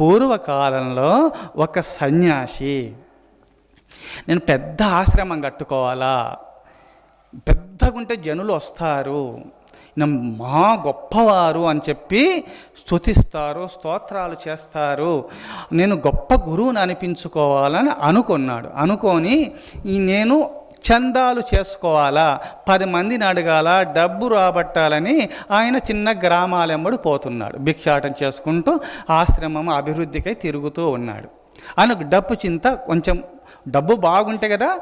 పూర్వకాలంలో ఒక సన్యాసి. నేను పెద్ద ఆశ్రమం కట్టుకోవాలా? పెద్దగుంటే జనులు వస్తారు. మా మహా గొప్పవారు అని చెప్పి స్తుతిస్తారు స్తోత్రాలు చేస్తారు. నేను గొప్ప గురువుని అనిపించుకోవాలని అనుకున్నాడు. అనుకొని ఈ నేను చందాలు చేసుకోవాలా? పది మందిని అడగాల? డబ్బు రాబట్టాలని ఆయన చిన్న గ్రామాలెంబడి పోతున్నాడు. భిక్షాటం చేసుకుంటూ ఆశ్రమం అభివృద్ధికై తిరుగుతూ ఉన్నాడు. ఆయనకు డబ్బు చింత కొంచెం డబ్బు బాగుంటే కదా?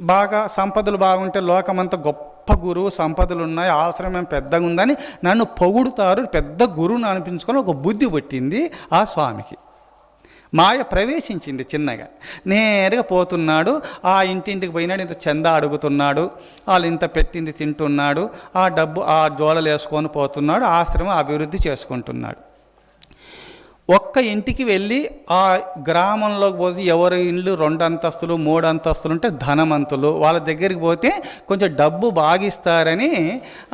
బాగా సంపదలు బాగుంటే లోకమంతా గొప్ప గురువు సంపదలు ఉన్నాయి ఆశ్రమం పెద్దగా ఉందని నన్ను పొగుడుతారు పెద్ద గురువుని అనిపించుకొని ఒక బుద్ధి పుట్టింది ఆ స్వామికి. మాయ ప్రవేశించింది చిన్నగా. నేరుగా పోతున్నాడు ఆ ఇంటింటికి పోయినాడు ఇంత చందా అడుగుతున్నాడు వాళ్ళు ఇంత పెట్టింది తింటున్నాడు ఆ డబ్బు ఆ జోలలు వేసుకొని పోతున్నాడు ఆశ్రమం అభివృద్ధి చేసుకుంటున్నాడు. ఒక్క ఇంటికి వెళ్ళి ఆ గ్రామంలోకి పోతే ఎవరి ఇల్లు రెండు అంతస్తులు మూడు అంతస్తులు ఉంటే ధనవంతులు. వాళ్ళ దగ్గరికి పోతే కొంచెం డబ్బు బాగిస్తారని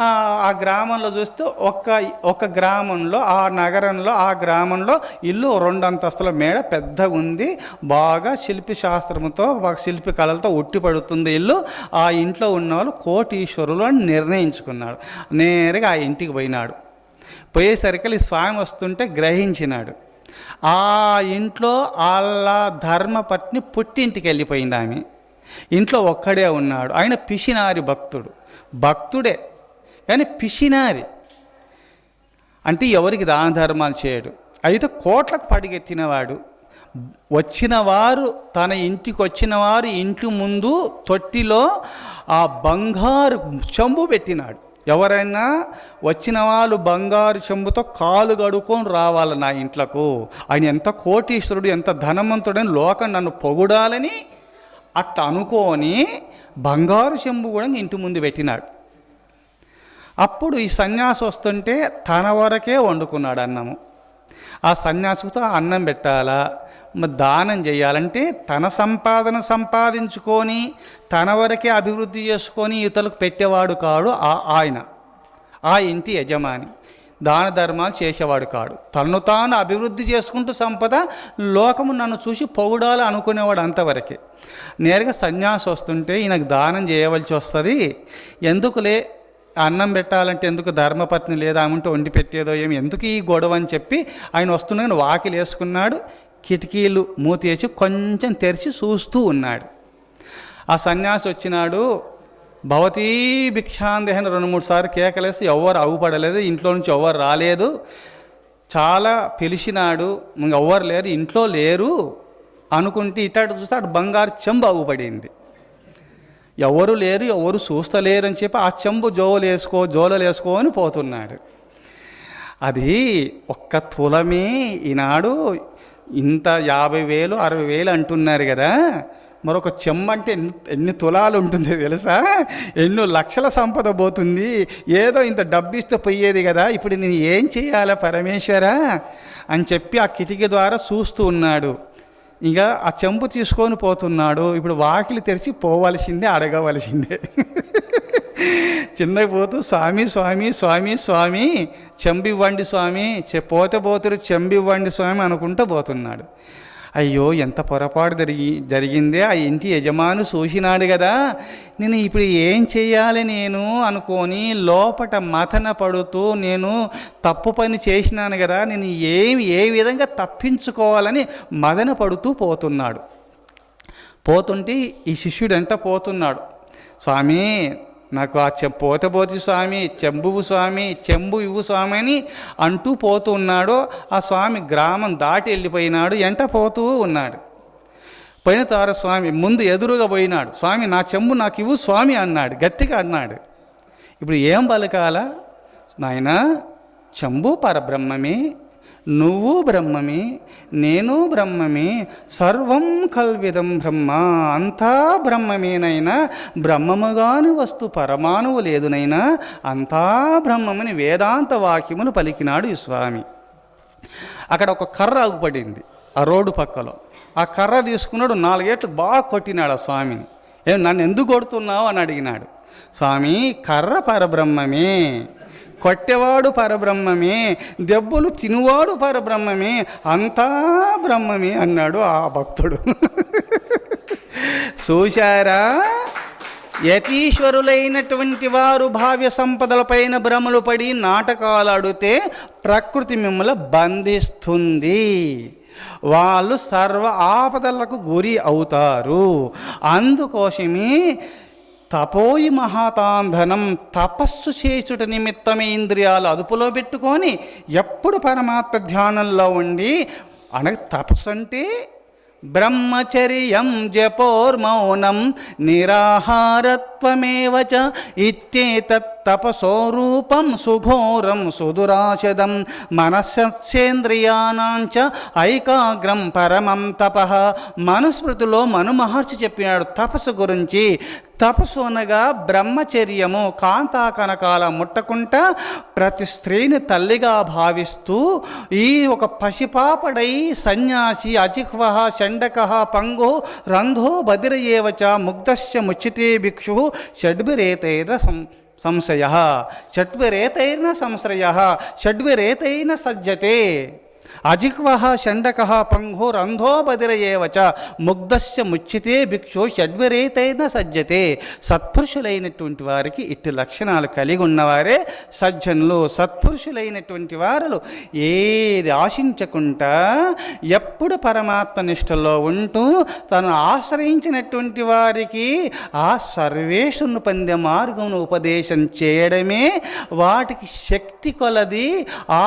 ఆ ఆ గ్రామంలో చూస్తే ఒక్క ఒక గ్రామంలో ఆ నగరంలో ఆ గ్రామంలో ఇల్లు రెండు అంతస్తుల మేడ పెద్దగా ఉంది బాగా శిల్పి శాస్త్రంతో శిల్పి కళలతో ఉట్టి పడుతుంది ఇల్లు. ఆ ఇంట్లో ఉన్నవాళ్ళు కోటీశ్వరులు అని నిర్ణయించుకున్నాడు. నేరుగా ఆ ఇంటికి పోయినాడు. పోయేసరికి ఈ స్వామి వస్తుంటే గ్రహించినాడు. ఆ ఇంట్లో వాళ్ళ ధర్మపత్ని పుట్టింటికి వెళ్ళిపోయింది ఆమె. ఇంట్లో ఒక్కడే ఉన్నాడు. ఆయన పిసినారి భక్తుడు. భక్తుడే కానీ పిసినారి. అంటే ఎవరికి దాన ధర్మాలు చేయడు. అయితే కోట్లకు పడిగెత్తినవాడు. వచ్చిన వారు తన ఇంటికి వచ్చిన వారు ఇంటి ముందు తొట్టిలో ఆ బంగారు చెంబు పెట్టినాడు. ఎవరైనా వచ్చిన వాళ్ళు బంగారు చెంబుతో కాలు గడుకొని రావాలి నా ఇంట్లకు. ఆయన ఎంత కోటీశ్వరుడు ఎంత ధనవంతుడని లోకం నన్ను పొగుడాలని అట్ట అనుకోని బంగారు చెంబు కూడా ఇంటి ముందు పెట్టినాడు. అప్పుడు ఈ సన్యాసి వస్తుంటే తన వరకే వండుకున్నాడు అన్నము. ఆ సన్యాసితో అన్నం పెట్టాలా? దానం చేయాలంటే తన సంపాదన సంపాదించుకొని తన వరకే అభివృద్ధి చేసుకొని ఇతరులకు పెట్టేవాడు కాడు ఆ ఆయన ఆ ఇంటి యజమాని. దాన ధర్మాలు చేసేవాడు కాడు. తను తాను అభివృద్ధి చేసుకుంటూ సంపద లోకము నన్ను చూసి పొగుడాలి అనుకునేవాడు అంతవరకే. నేరుగా సన్యాసి వస్తుంటే ఈయనకు దానం చేయవలసి వస్తుంది. ఎందుకులే? అన్నం పెట్టాలంటే ఎందుకు ధర్మపత్ని లేదా ఆమెంటే వండి పెట్టేదో ఏమి? ఎందుకు ఈ గొడవ అని చెప్పి ఆయన వస్తున్నాయని వాకిలు వేసుకున్నాడు కిటికీలు మూతేసి వేసి కొంచెం తెరిచి చూస్తూ ఉన్నాడు. ఆ సన్యాసి వచ్చినాడు భవతీ భిక్షాందేహన రెండు మూడు సార్లు కేకలేసి ఎవ్వరు అవ్వపడలేదు ఇంట్లో నుంచి ఎవ్వరు రాలేదు. చాలా పిలిచినాడు ఎవ్వరు లేరు ఇంట్లో లేరు అనుకుంటే ఇటాడు చూస్తే అటు బంగారు చెంబు అవ్వబడింది ఎవరు లేరు ఎవరు చూస్తలేరు అని చెప్పి ఆ చెంబు జోలు వేసుకో జోలలు వేసుకో అని పోతున్నాడు. అది ఒక్క తులమే ఈనాడు ఇంత యాభై వేలు అరవై వేలు అంటున్నారు కదా. మరొక చెమ్మ అంటే ఎన్ని ఎన్ని తులాలు ఉంటుంది తెలుసా? ఎన్నో లక్షల సంపద పోతుంది. ఏదో ఇంత డబ్బు ఇస్తే పోయేది కదా. ఇప్పుడు నేను ఏం చేయాలా పరమేశ్వరా? అని చెప్పి ఆ కిటికీ ద్వారా చూస్తూ ఉన్నాడు. ఇక ఆ చెంబు తీసుకొని పోతున్నాడు. ఇప్పుడు వాకిలి తెరిచి పోవలసిందే అడగవలసిందే. చిన్నగా పోతూ స్వామి స్వామి స్వామి స్వామి చెంబివ్వండి స్వామి చె పోతే పోతురు చెంబివ్వండి స్వామి అనుకుంటూ పోతున్నాడు. అయ్యో ఎంత పొరపాటు జరిగి జరిగిందే ఆ ఇంటి యజమాను చూసినాడు కదా నేను ఇప్పుడు ఏం చేయాలి నేను అనుకొని లోపట మథన పడుతూ నేను తప్పు పని చేసినాను కదా నేను ఏమి ఏ విధంగా తప్పించుకోవాలని మదన పడుతూ పోతున్నాడు. పోతుంటే ఈ శిష్యుడు ఎంత పోతున్నాడు. స్వామి నాకు ఆ చె పోతబోతి స్వామి చెంబువు స్వామి చెంబు ఇవ్వు స్వామి అని అంటూ పోతూ ఉన్నాడు ఆ స్వామి గ్రామం దాటి వెళ్ళిపోయినాడు ఎంట పోతూ ఉన్నాడు. పైన తార స్వామి ముందు ఎదురుగా పోయినాడు. స్వామి నా చెంబు నాకు ఇవ్వు స్వామి అన్నాడు గట్టిగా అన్నాడు. ఇప్పుడు ఏం పలకాల నాయన చెంబు పరబ్రహ్మమే నువ్వు బ్రహ్మమే నేను బ్రహ్మమే సర్వం కల్విదం బ్రహ్మ. అంతా బ్రహ్మమేనైనా బ్రహ్మముగాని వస్తు పరమాణువు లేదునైనా అంతా బ్రహ్మమని వేదాంత వాక్యములు పలికినాడు ఈ స్వామి. అక్కడ ఒక కర్ర అగుపడింది ఆ రోడ్డు పక్కలో. ఆ కర్ర తీసుకున్నాడు నాలుగేట్లు బాగా కొట్టినాడు ఆ స్వామిని. ఏం నన్ను ఎందుకు కొడుతున్నావు అని అడిగినాడు. స్వామి కర్ర పరబ్రహ్మమే. కొట్టెవాడు పరబ్రహ్మమే దెబ్బలు తినువాడు పరబ్రహ్మమే అంతా బ్రహ్మమే అన్నాడు ఆ భక్తుడు. చూశారా? యతీశ్వరులైనటువంటి వారు భావ్య సంపదలపైన భ్రమలు పడి నాటకాలు ఆడితే ప్రకృతి మిమ్మల్ని బంధిస్తుంది. వాళ్ళు సర్వ ఆపదలకు గురి అవుతారు. అందుకోసమే తపోయి మహాతాంధనం తపస్సు చేసుట నిమిత్తమే ఇంద్రియాలు అదుపులో పెట్టుకొని ఎప్పుడు పరమాత్మ ధ్యానంలో ఉండి అనగా తపస్సు అంటే బ్రహ్మచర్యం జపోర్మౌనం నిరాహారత్వమేవ చ? ఇత్యేతత్ తపసో సుఘోరం సుదురాశదం మనస్సేంద్రియానాంచ ఐకాగ్రం పరమం తప. మనుస్మృతిలో మను మహర్షి చెప్పినాడు తపస్సు గురించి. తపస్సు అనగా బ్రహ్మచర్యము కాంతాకనకాల ముట్టకుంటా ప్రతి స్త్రీని తల్లిగా భావిస్తూ ఈ ఒక పసిపాపడై సన్యాసి అజిహ్వ షండక పంగు రంధో బదిరయేవచ ముగ్ధస్య ముచ్చితే భిక్షు షడ్భిరేతైర సం సంశయ. షడ్విరేతైర్న సంశ్రయ. షడ్విరేతైన సజ్జతే. అజిహ్వ షండక పంహో రంధో ముగ్ధస్య ముచ్చితే భిక్షు షడ్విరేతైన సజ్జతే. సత్పురుషులైనటువంటి వారికి ఇట్టి లక్షణాలు కలిగి ఉన్నవారే సజ్జనులు. సత్పురుషులైనటువంటి వారు ఏది ఆశించకుండా ఎప్పుడు పరమాత్మ నిష్టలో ఉంటూ తను ఆశ్రయించినటువంటి వారికి ఆ సర్వేషును పొందే మార్గమును ఉపదేశం చేయడమే వాటికి శక్తి కొలది. ఆ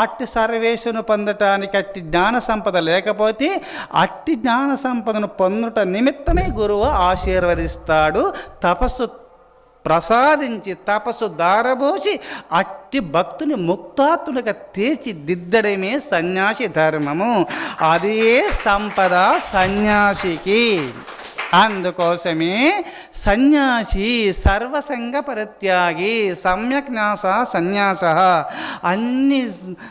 అట్టి సర్వేషును పొందటానికి అట్టి జ్ఞాన సంపద లేకపోతే అట్టి జ్ఞాన సంపదను పొందుట నిమిత్తమే గురువు ఆశీర్వదిస్తాడు. తపస్సు ప్రసాదించి తపస్సు దారబోసి అట్టి భక్తుని ముక్తాత్మునిగా తీర్చిదిద్దడమే సన్యాసి ధర్మము. అదే సంపద సన్యాసికి. అందుకోసమే సన్యాసి సర్వసంగ పరిత్యాగి సమ్యక్నాస సన్యాస. అన్ని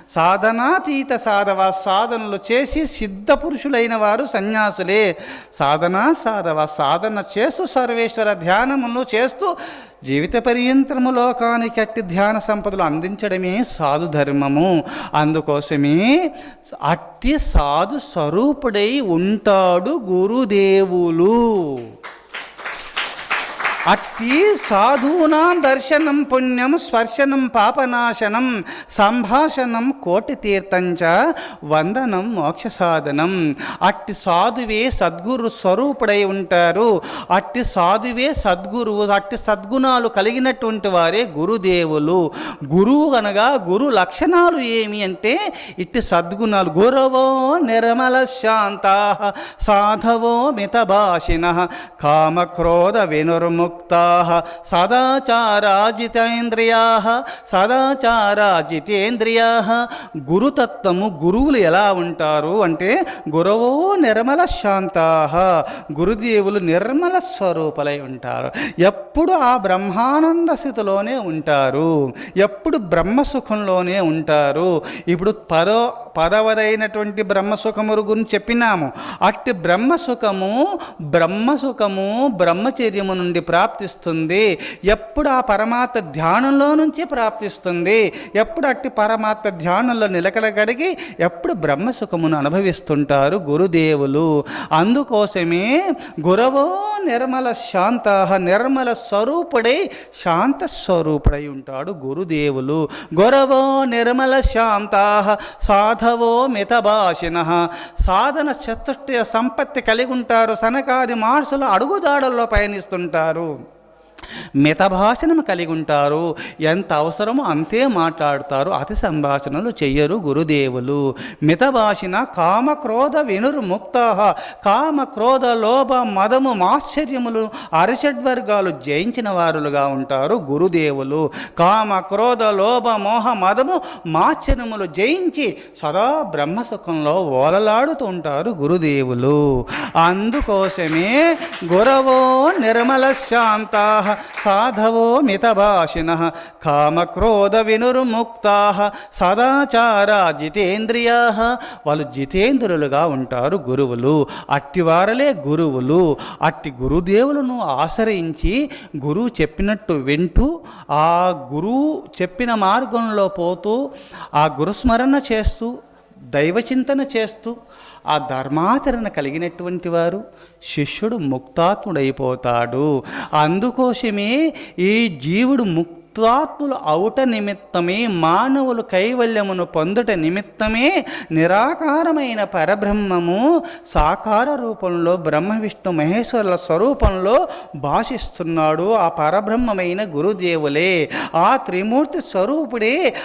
సాధనాతీత సాధవ సాధనలు చేసి సిద్ధ పురుషులైన వారు సన్యాసులే. సాధన సాధవ సాధన చేస్తూ సర్వేశ్వర ధ్యానములు చేస్తూ జీవిత పర్యంతరము లోకానికి అట్టి ధ్యాన సంపదలు అందించడమే సాధు ధర్మము. అందుకోసమే అట్టి సాధు స్వరూపుడై ఉంటాడు గురుదేవులు. అట్టి సాధూనాం దర్శనం పుణ్యం స్పర్శనం పాపనాశనం సంభాషణం కోటి తీర్థంచ వందనం మోక్ష సాధనం. అట్టి సాధువే సద్గురు స్వరూపుడై ఉంటారు. అట్టి సాధువే సద్గురువు అట్టి సద్గుణాలు కలిగినటువంటి వారే గురుదేవులు. గురువు అనగా గురు లక్షణాలు ఏమి అంటే ఇట్టి సద్గుణాలు గురవో నిర్మల శాంత సాధవో మితభాషిణ కామక్రోధ వినుర్ముక్త సదాచారాజితేంద్రియా సదాచారాజితేంద్రియా గురుతత్వము గురువులు ఎలా ఉంటారు అంటే గురవో నిర్మల శాంతా గురుదేవులు నిర్మల స్వరూపులై ఉంటారు. ఎప్పుడు ఆ బ్రహ్మానంద స్థితిలోనే ఉంటారు. ఎప్పుడు బ్రహ్మసుఖంలోనే ఉంటారు. ఇప్పుడు పదో పదవదైనటువంటి బ్రహ్మసుఖము గురించి చెప్పినాము. అట్టి బ్రహ్మసుఖము బ్రహ్మసుఖము బ్రహ్మచర్యము నుండి ప్రాప్తిస్తుంది. ఎప్పుడు ఆ పరమాత్మ ధ్యానంలో నుంచి ప్రాప్తిస్తుంది. ఎప్పుడు అట్టి పరమాత్మ ధ్యానంలో నిలకడగడిగి ఎప్పుడు బ్రహ్మసుఖమును అనుభవిస్తుంటారు గురుదేవులు. అందుకోసమే గురవో నిర్మల శాంత నిర్మల స్వరూపుడై శాంత స్వరూపుడై ఉంటాడు గురుదేవులు. గురవో నిర్మల శాంత సాధవో మితభాషిణ సాధన చతుష్టయ సంపత్తి కలిగి ఉంటారు సనకాది మహర్షులు అడుగుదాడల్లో పయనిస్తుంటారు. మితభాషణము కలిగి ఉంటారు ఎంత అవసరమో అంతే మాట్లాడతారు. అతి సంభాషణలు చెయ్యరు గురుదేవులు. మితభాషణ కామ క్రోధ వినుర్ముక్త కామ క్రోధ లోభ మదము మాశ్చర్యములు అరిషడ్వర్గాలు జయించిన వారులుగా ఉంటారు గురుదేవులు. కామ క్రోధ లోభ మోహ మదము మాశ్చర్యములు జయించి సదా బ్రహ్మసుఖంలో ఓలలాడుతూ ఉంటారు గురుదేవులు. అందుకోసమే గురవో నిర్మల శాంతా. సాధవో మితభాషిణ కామక్రోధ వినుర్ముక్తా సదాచార జితేంద్రియా. వాళ్ళు జితేంద్రులుగా ఉంటారు గురువులు అట్టివారలే గురువులు. అట్టి గురుదేవులను ఆశ్రయించి గురువు చెప్పినట్టు వింటూ ఆ గురువు చెప్పిన మార్గంలో పోతూ ఆ గురుస్మరణ చేస్తూ దైవచింతన చేస్తూ ఆ ధర్మాచరణ కలిగినటువంటి వారు శిష్యుడు ముక్తాత్ముడైపోతాడు. అందుకోసమే ఈ జీవుడు ముక్తాత్ములు అవుట నిమిత్తమే మానవులు కైవల్యమును పొందుట నిమిత్తమే నిరాకారమైన పరబ్రహ్మము సాకార రూపంలో బ్రహ్మ విష్ణు మహేశ్వరుల స్వరూపంలో భాషిస్తున్నాడు ఆ పరబ్రహ్మమైన గురుదేవులే. ఆ త్రిమూర్తి స్వరూపుడే